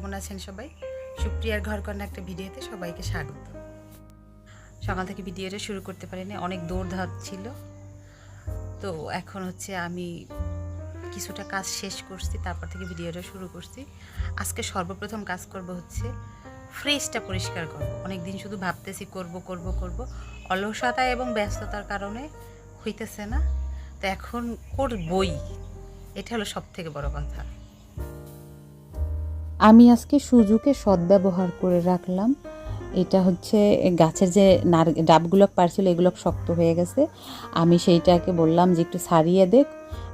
কেমন আছেন সবাই? সুপ্রিয়ার ঘর কন্যা একটা ভিডিওতে সবাইকে স্বাগত। সকাল থেকে ভিডিওটা শুরু করতে পারিনি, অনেক দৌড়ধাপ ছিল। তো এখন হচ্ছে আমি কিছুটা কাজ শেষ করছি, তারপর থেকে ভিডিওটা শুরু করছি। আজকে সর্বপ্রথম কাজ করব হচ্ছে ফ্রিজটা পরিষ্কার করব। অনেক দিন শুধু ভাবতেছি করব করব করব। অলসতা এবং ব্যস্ততার কারণে হইতেছে না। তো এখন করবই। এটা হলো সব থেকে বড় কথা। আমি আজকে সুযোগে সদ্ব্যবহার করে রাখলাম। এটা হচ্ছে গাছের যে নার, ডাবগুলো পারছিল, এগুলো শক্ত হয়ে গেছে। আমি সেইটাকে বললাম যে একটু সারিয়ে দেখ।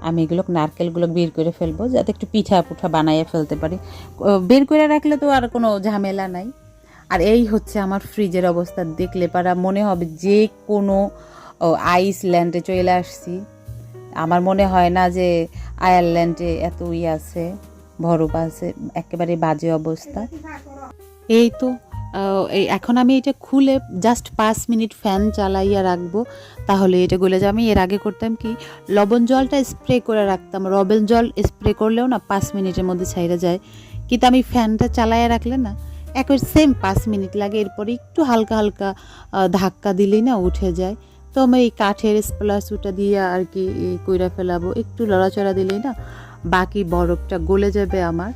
আমি এগুলো নারকেলগুলো বের করে ফেলব, যাতে একটু পিঠা পুঠা বানাইয়ে ফেলতে পারি। বের করে রাখলে তো আর কোনো ঝামেলা নাই। আর এই হচ্ছে আমার ফ্রিজের অবস্থা। দেখলে পারা মনে হবে যে কোনো আইসল্যান্ডে চলে আসছি। আমার মনে হয় না যে আয়ারল্যান্ডে এত ইয়ে আছে। বরফ আছে একেবারে বাজে অবস্থা। এই তো এখন আমি এটা খুলে জাস্ট পাঁচ মিনিট ফ্যান চালাইয়া রাখব, তাহলে এটা গলে যাবে। আমি এর আগে করতাম কি, লবণ জলটা স্প্রে করে রাখতাম। রবেল জল স্প্রে করলেও না পাঁচ মিনিটের মধ্যে ছাইরা যায়। কিন্তু আমি ফ্যানটা চালাইয়া রাখলে না, একবার সেম পাঁচ মিনিট লাগে, এরপরে একটু হালকা হালকা ধাক্কা দিলেই না উঠে যায়। তো আমি এই কাঠের স্প্লাসুটা দিয়ে আর কি কইরা ফেলাবো। একটু লড়াচড়া দিলেই না বাকি বরফটা গলে যাবে আমার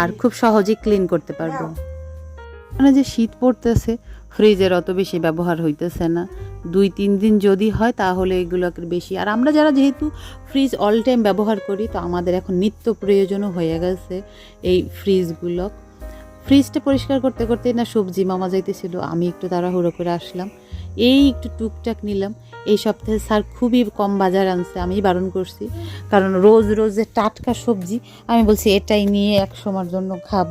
আর খুব সহজেই ক্লিন করতে পারব। মানে যে শীত পড়তেছে ফ্রিজের অত বেশি ব্যবহার হইতেছে না। দুই তিন দিন যদি হয় তাহলে এগুলোকে বেশি। আর আমরা যারা যেহেতু ফ্রিজ অল টাইম ব্যবহার করি তো আমাদের এখন নিত্য প্রয়োজনও হয়ে গেছে এই ফ্রিজগুলো ফ্রিজটা পরিষ্কার করতে করতে না সবজি মামা যাইতেছিল আমি একটু তাড়াহুড়ো করে আসলাম। এই একটু টুকটাক নিলাম। এই সপ্তাহে স্যার খুবই কম বাজার আনছে, আমি বারণ করছি। কারণ রোজ রোজ যে টাটকা সবজি, আমি বলছি এটাই নিয়ে এক সময়ের জন্য খাব।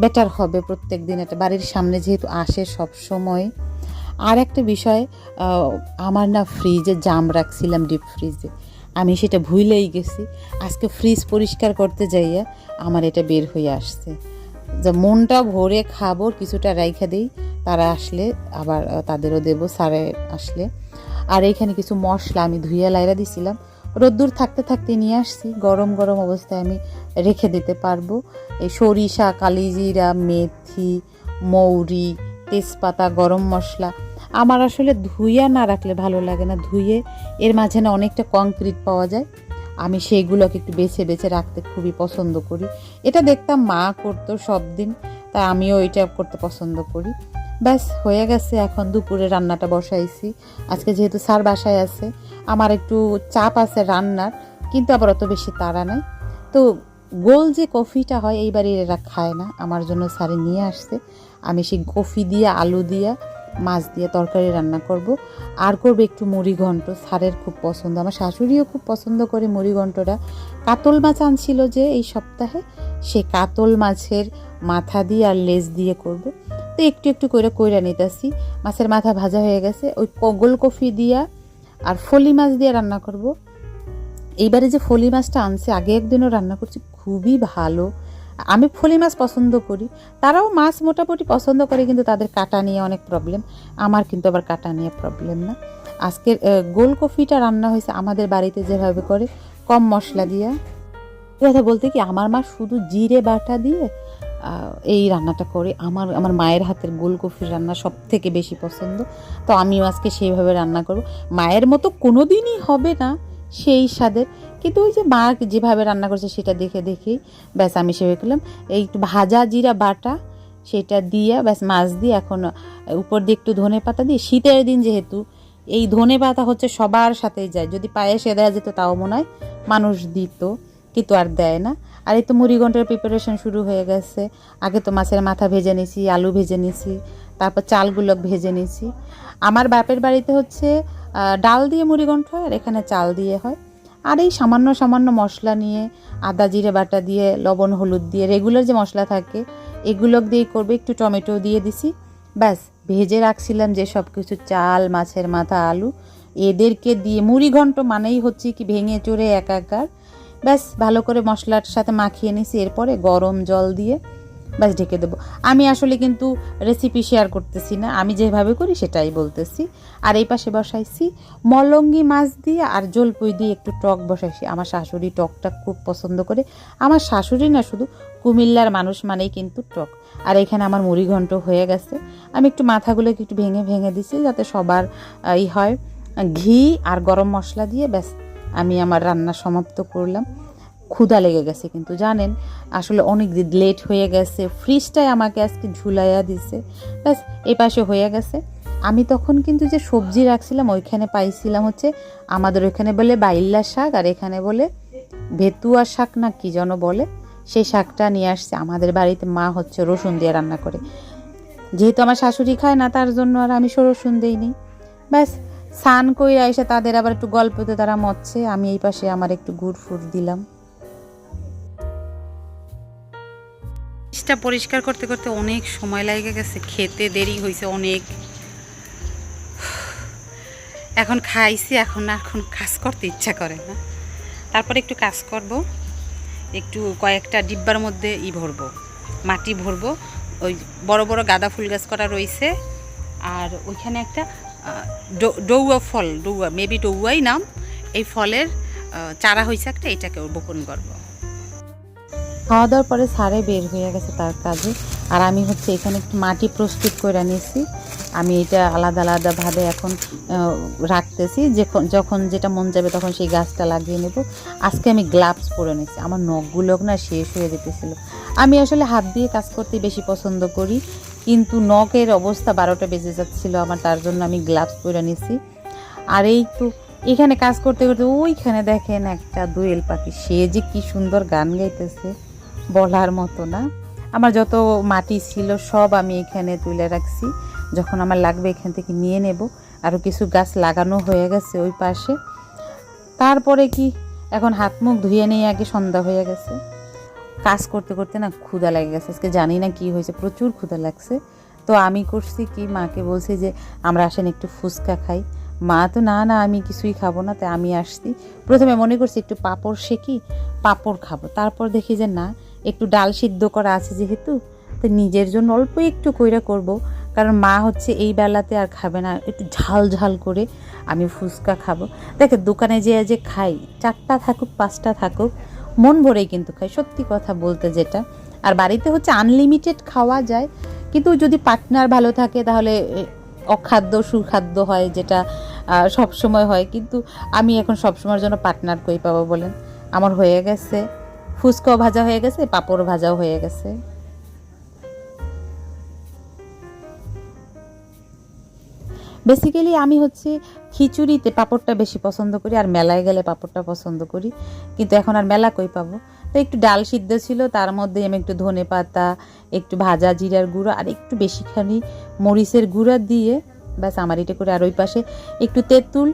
বেটার হবে প্রত্যেক দিন এটা বাড়ির সামনে যেহেতু আসে সব সময় আর একটা বিষয় আমার না ফ্রিজে জাম রাখছিলাম ডিপ ফ্রিজে আমি সেটা ভুলেই গেছি। আজকে ফ্রিজ পরিষ্কার করতে যাইয়া আমার এটা বের হয়ে আসছে। যে মনটা ভরে খাব, কিছুটা রাইখা দিই, তারা আসলে আবার তাদেরও দেবো, স্যারে আসলে। আর এইখানে কিছু মশলা আমি ধুইয়া লাইরা দিছিলাম। রোদ্দুর থাকতে থাকতে নিয়ে আসছি, গরম গরম অবস্থায় আমি রেখে দিতে পারব। এই সরিষা, কালিজিরা, মেথি, মৌরি, তেজপাতা, গরম মশলা। আমার আসলে ধুইয়া না রাখলে ভালো লাগে না। ধুয়ে এর মাঝে না অনেকটা কংক্রিট পাওয়া যায়। আমি সেইগুলোকে একটু বেছে বেছে রাখতে খুবই পছন্দ করি। এটা দেখতাম মা করতো সব দিন তাই আমিও এটা করতে পছন্দ করি। ব্যাস, হয়ে গেছে, এখন দুপুরে রান্নাটা বসাইছি। আজকে যেহেতু স্যার বাসায় আছে, আমার একটু চাপ আছে রান্নার, কিন্তু আবার অত বেশি তাড়া নাই। তো গোল যে কফিটা হয়, এইবারে এরা খায় না। আমার জন্য স্যারে নিয়ে আসছে। আমি সেই কফি দিয়ে, আলু দিয়ে মাছ দিয়ে তরকারি রান্না করব। আর করব একটু মুড়ি ঘন্ট। স্যারের খুব পছন্দ, আমার শাশুড়িও খুব পছন্দ করে মুড়ি ঘন্টটা। কাতল মাছ আনছিল যে এই সপ্তাহে, সে কাতল মাছের মাথা দিয়ে আর লেজ দিয়ে করব। তো একটু একটু করে কইরা নিতেছি। মাছের মাথা ভাজা হয়ে গেছে, ওই ক- গোল কফি দিয়া আর ফলি মাছ দিয়ে রান্না করব। এইবারে যে ফলি মাছটা আনছে, আগে একদিনও রান্না করছি, খুবই ভালো। আমি ফলি মাছ পছন্দ করি। তারাও মাছ মোটামুটি পছন্দ করে, কিন্তু তাদের কাটা নিয়ে অনেক প্রবলেম আমার কিন্তু আবার কাটা নিয়ে প্রবলেম না। আজকের গোল কফিটা রান্না হয়েছে আমাদের বাড়িতে যেভাবে করে, কম মশলা দিয়ে। কথা বলতে কি, আমার মা শুধু জিরে বাটা দিয়ে এই রান্নাটা করে। আমার আমার মায়ের হাতের গোল কফির রান্না সব থেকে বেশি পছন্দ। তো আমিও আজকে সেইভাবে রান্না করব। মায়ের মতো কোনো দিনই হবে না। সেই স্বাদের। কিন্তু ওই যে মা যেভাবে রান্না করছে সেটা দেখে দেখেই ব্যাস আমি সেভাবে করলাম। এই একটু ভাজা জিরা বাটা সেটা দিয়ে ব্যাস মাছ দিয়ে এখন উপর দিয়ে একটু ধনে পাতা দিয়ে শীতের দিন যেহেতু এই ধনে পাতা হচ্ছে সবার সাথেই যায়। যদি পায়েসে দেওয়া যেত তাও মনে হয় মানুষ দিত, কিন্তু আর দেয় না। আর এই তো মুড়িঘণ্টার প্রিপারেশন শুরু হয়ে গেছে। আগে তো মাছের মাথা ভেজে নিয়েছি আলু ভেজে নিয়েছি তারপর চালগুলো ভেজে নিয়েছি আমার বাপের বাড়িতে হচ্ছে ডাল দিয়ে মুড়িঘণ্ট হয় আর এখানে চাল দিয়ে হয়। আর এই সামান্য সামান্য মশলা নিয়ে আদা, জিরে বাটা দিয়ে, লবণ, হলুদ দিয়ে রেগুলার যে মশলা থাকে এগুলো দিয়েই করবে। একটু টমেটো দিয়ে দিছি। ব্যাস, ভেজে রাখছিলাম যে সব কিছু চাল, মাছের মাথা, আলু, এদেরকে দিয়ে মুড়ি ঘন্ট মানেই হচ্ছে কি ভেঙে চড়ে একাকার। ব্যাস, ভালো করে মশলার সাথে মাখিয়ে নিছি। এরপরে গরম জল দিয়ে ব্যাস ঢেকে দেবো। আমি আসলে কিন্তু রেসিপি শেয়ার করতেছি না, আমি যেভাবে করি সেটাই বলতেছি। আর এই পাশে বসাইছি মলঙ্গি মাছ দিয়ে আর জলপই দিয়ে একটু টক বসাইছি। আমার শাশুড়ি টকটা খুব পছন্দ করে। আমার শাশুড়ি না শুধু কুমিল্লার মানুষ মানেই কিন্তু টক। আর এখানে আমার মুড়ি ঘন্ট হয়ে গেছে। আমি একটু মাথাগুলোকে একটু ভেঙে ভেঙে দিছি যাতে সবার ই হয়। ঘি আর গরম মশলা দিয়ে ব্যাস আমি আমার রান্না সমাপ্ত করলাম। ক্ষুধা লেগে গেছে, কিন্তু জানেন, আসলে অনেক দিন লেট হয়ে গেছে ফ্রিজটাই আমাকে আজকে ঝুলাইয়া দিছে। ব্যাস এই পাশে হয়ে গেছে। আমি তখন কিন্তু যে সবজি রাখছিলাম, ওইখানে পাইছিলাম হচ্ছে আমাদের ওইখানে বলে বাইল্লা শাক, আর এখানে বলে ভেতুয়া শাক না কি যেন বলে, সেই শাকটা নিয়ে আসছে। আমাদের বাড়িতে মা হচ্ছে রসুন দিয়ে রান্না করে। যেহেতু আমার শাশুড়ি খায় না, তার জন্য আর আমি রসুন দিই দিইনি। ব্যাস, স্নান কইরা এসে তাদের আবার একটু গল্পতে তারা মচ্ছে আমি এই পাশে আমার একটু গুড় ফুট দিলাম। ফ্রিজটা পরিষ্কার করতে করতে অনেক সময় লাগে গেছে, খেতে দেরি হয়েছে অনেক। এখন খাইছি, এখন এখন কাজ করতে ইচ্ছা করে না। তারপরে একটু কাজ করব, একটু কয়েকটা ডিব্বার মধ্যে ই ভরবো, মাটি ভরবো, ওই বড় বড় গাঁদা ফুল গাছ করা রয়েছে আর ওইখানে একটা ডৌয়া ফল, ডৌয়া, মেবি ডৌয়াই নাম, এই ফলের চারা হয়েছে একটা, এটাকে বপন করব। খাওয়া দাওয়ার পরে সারে বের হয়ে গেছে তার কাজে। আর আমি হচ্ছে এখানে একটু মাটি প্রস্তুত করে নিয়েছি। আমি এটা আলাদা আলাদাভাবে এখন রাখতেছি। যখন যখন যেটা মন যাবে তখন সেই গাছটা লাগিয়ে নেব। আজকে আমি গ্লাভস পরে নিয়েছি। আমার নখগুলো না শেষ হয়ে যেতেছিল। আমি আসলে হাত দিয়ে কাজ করতে বেশি পছন্দ করি। কিন্তু নখের অবস্থা বারোটা বেজে যাচ্ছিল আমার, তার জন্য আমি গ্লাভস পরে নিয়েছি। আর এই তো এখানে কাজ করতে করতে ওইখানে দেখেন একটা দোয়েল পাখি। সে যে কি সুন্দর গান গাইতেছে। বলার মতো না। আমার যত মাটি ছিল সব আমি এখানে তুলে রাখছি। যখন আমার লাগবে এখান থেকে নিয়ে নেব। আরও কিছু গাছ লাগানো হয়ে গেছে ওই পাশে। তারপরে কি? এখন হাত মুখ ধুয়ে নিয়ে আগে সন্ধ্যা হয়ে গেছে। কাজ করতে করতে না ক্ষুধা লেগে গেছে। আজকে জানি না কি হয়েছে, প্রচুর ক্ষুধা লাগছে। তো আমি করছি কি? মাকে বলছি যে, আমরা আসেন একটু ফুচকা খাই। মা তো, না না, আমি কিছুই খাব না তাই আমি আসছি। প্রথমে মনে করছি একটু পাঁপড় শেখি পাঁপড় খাব। তারপর দেখি যে, না একটু ডাল সিদ্ধ করা আছে যেহেতু, তো নিজের জন্য অল্প একটু কইরা করব। কারণ মা হচ্ছে এই বেলাতে আর খাবে না, একটু ঝাল ঝাল করে আমি ফুচকা খাব। দেখে দোকানে যেয়ে যে খাই, চারটা থাকুক, পাঁচটা থাকুক, মন ভরেই কিন্তু খাই, সত্যি কথা বলতে যেটা। আর বাড়িতে হচ্ছে আনলিমিটেড খাওয়া যায়, কিন্তু যদি পার্টনার ভালো থাকে তাহলে অখাদ্য, সুখাদ্য হয় যেটা সব সময় হয়। কিন্তু আমি এখন সব সময়ের জন্য পার্টনার কই পাবো বলেন? আমার হয়ে গেছে। ফুচকাও ভাজা হয়ে গেছে, পাঁপড় ভাজাও হয়ে গেছে। বেসিক্যালি আমি হচ্ছে খিচুড়িতে পাঁপড়টা বেশি পছন্দ করি, আর মেলায় গেলে পাঁপড়টা পছন্দ করি। কিন্তু এখন আর মেলা কই পাবো? তো একটু ডাল সিদ্ধ ছিল, তার মধ্যে আমি একটু ধনে পাতা, একটু ভাজা জিরার গুঁড়ো, আর একটু বেশিখানি মরিচের গুঁড়া দিয়ে, ব্যাস আমার এটা করে আর ওই পাশে একটু তেঁতুল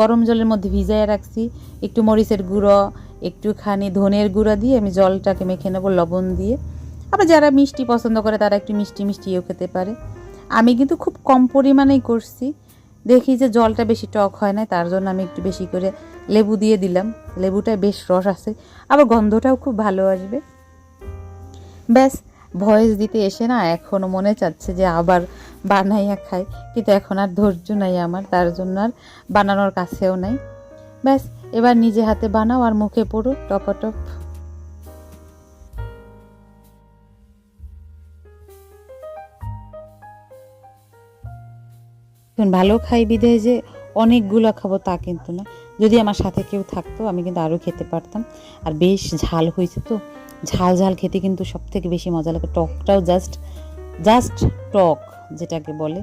গরম জলের মধ্যে ভিজাইয়া রাখছি, একটু মরিচের গুঁড়ো একটুখানি ধনের গুঁড়া দিয়ে আমি জলটাকে মেখে নেব, লবণ দিয়ে। আবার যারা মিষ্টি পছন্দ করে, তারা একটু মিষ্টি মিষ্টিও খেতে পারে। আমি কিন্তু খুব কম পরিমাণেই করছি। দেখি যে জলটা বেশি টক হয় না, তার জন্য আমি একটু বেশি করে লেবু দিয়ে দিলাম। লেবুটায় বেশ রস আছে, আবার গন্ধটাও খুব ভালো আসবে। ব্যাস, ভয়েস দিতে এসে না এখনও মনে চাচ্ছে যে আবার বানাইয়া খাই, কিন্তু এখন আর ধৈর্য নাই আমার, তার জন্য আর বানানোর কাছেও নাই। ব্যাস এবার নিজে হাতে বানাও আর মুখে পড়ো, টপাটপ। ভালো খাই বিধে যে অনেকগুলো খাব তা কিন্তু না। যদি আমার সাথে কেউ থাকতো, আমি কিন্তু আরও খেতে পারতাম। আর বেশ ঝাল হয়েছে তো। ঝাল ঝাল খেতে কিন্তু সব থেকে বেশি মজা লাগে। টকটাও জাস্ট জাস্ট টক, যেটাকে বলে।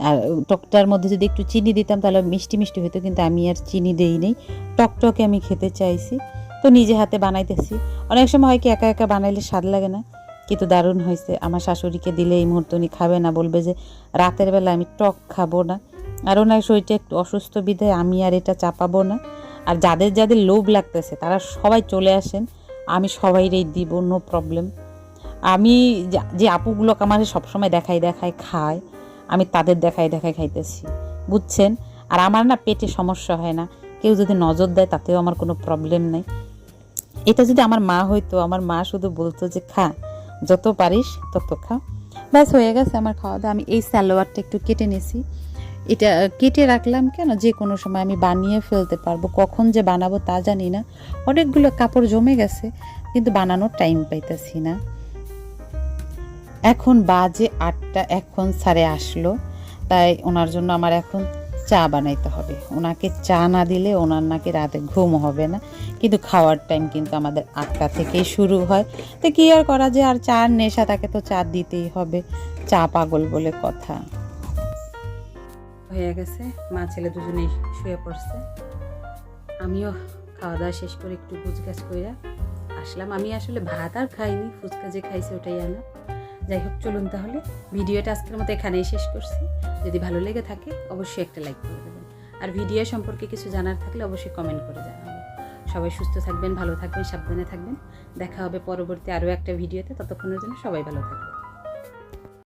আর টকটার মধ্যে যদি একটু চিনি দিতাম, তাহলে মিষ্টি মিষ্টি হতো কিন্তু আমি আর চিনি দেই নেই। টক টকে আমি খেতে চাইছি। তো নিজে হাতে বানাইতেছি। অনেক সময় হয় কি, একা একা বানাইলে স্বাদ লাগে না। কিন্তু দারুণ হয়েছে আমার শাশুড়িকে দিলে এই মুহূর্তে উনি খাবে না, বলবে যে, রাতের বেলা আমি টক খাব না। আর ওনার শরীরটা একটু অসুস্থ বিধায় আমি আর এটা চাপাবো না। আর যাদের যাদের লোভ লাগতেছে, তারা সবাই চলে আসেন। আমি সবাইরেই দিব, নো প্রবলেম। আমি যা- আপুগুলোকে আমার সবসময় দেখাই দেখায়, খায় আমি তাদের দেখাই দেখাই খাইতেছি, বুঝছেন? আর আমার না পেটে সমস্যা হয় না। কেউ যদি নজর দেয়, তাতেও আমার কোনো প্রবলেম নাই। এটা যদি আমার মা হইতো, আমার মা শুধু বলতো যে, খা, যত পারিস তত খা। ব্যাস, হয়ে গেছে আমার খাওয়া দাওয়া আমি এই স্যালোয়ারটা একটু কেটে নিছি। এটা কেটে রাখলাম কেন? যে কোনো সময় আমি বানিয়ে ফেলতে পারব। কখন যে বানাবো তা জানি না। অনেকগুলো কাপড় জমে গেছে, কিন্তু বানানোর টাইম পাইতেছি না। এখন বাজে আটটা এখন সারে আসলো, তাই ওনার জন্য আমার এখন চা বানাইতে হবে। ওনাকে চা না দিলে ওনার নাকি রাতে ঘুম হবে না, কিন্তু খাওয়ার টাইম কিন্তু আমাদের আটটা থেকেই শুরু হয়। তো কী আর করা যায়, আর চার নেশা, তাকে তো চা দিতেই হবে। চা পাগল বলে কথা। হয়ে গেছে, মা ছেলে দুজনেই শুয়ে পড়ছে। আমিও খাওয়া দাওয়া শেষ করে একটু গুজগাছ কইরা আসলাম। আমি আসলে ভাত আর খাইনি, ফুচকা যে খাইছি ওটাই আনা। যাই হোক, চলুন তাহলে। ভিডিওটা আজকের মতো এখানেই শেষ করছি। যদি ভালো লেগে থাকে, অবশ্যই একটা লাইক করে দেবেন। আর ভিডিও সম্পর্কে কিছু জানার থাকলে অবশ্যই কমেন্ট করে জানাবেন। সবাই সুস্থ থাকবেন, ভালো থাকবেন, সাবধানে থাকবেন। দেখা হবে পরবর্তী আরও একটা ভিডিওতে। ততক্ষণের জন্য সবাই ভালো থাকবেন।